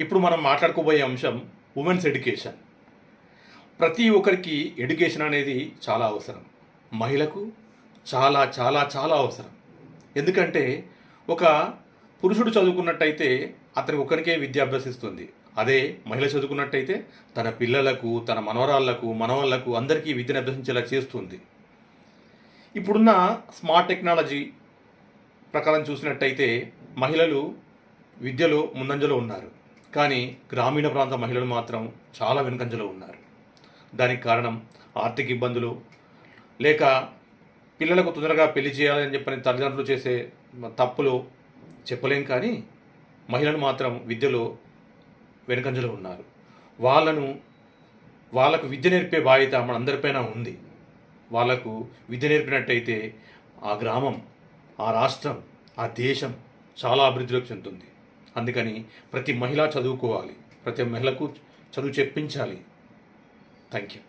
ఇప్పుడు మనం మాట్లాడుకోబోయే అంశం ఉమెన్స్ ఎడ్యుకేషన్ ప్రతి ఒక్కరికి ఎడ్యుకేషన్ అనేది చాలా అవసరం. మహిళకు చాలా చాలా చాలా అవసరం. ఎందుకంటే ఒక పురుషుడు చదువుకున్నట్టయితే అతని ఒక్కరికే విద్య అభ్యసిస్తుంది. అదే మహిళ చదువుకున్నట్టయితే తన పిల్లలకు తన మనవరాళ్ళకు మనవళ్ళకు అందరికీ విద్యను అభ్యసించేలా చేస్తుంది. ఇప్పుడున్న స్మార్ట్ టెక్నాలజీ ప్రకారం చూసినట్టయితే మహిళలు విద్యలో ముందంజలో ఉన్నారు. కానీ గ్రామీణ ప్రాంత మహిళలు మాత్రం చాలా వెనుకంజలో ఉన్నారు. దానికి కారణం ఆర్థిక ఇబ్బందులు లేక పిల్లలకు తొందరగా పెళ్ళి చేయాలని చెప్పని తల్లిదండ్రులు చేసే తప్పులు చెప్పలేం కానీ మహిళలు మాత్రం విద్యలో వెనుకంజలో ఉన్నారు. వాళ్ళను వాళ్ళకు విద్య నేర్పే బాధ్యత మనందరిపైన ఉంది. వాళ్ళకు విద్య నేర్పినట్టయితే ఆ గ్రామం ఆ రాష్ట్రం ఆ దేశం చాలా అభివృద్ధిలోకి చెందుతుంది. అందుకని ప్రతి మహిళ చదువుకోవాలి. ప్రతి మహిళకు చదువు చెప్పించాలి. Thank you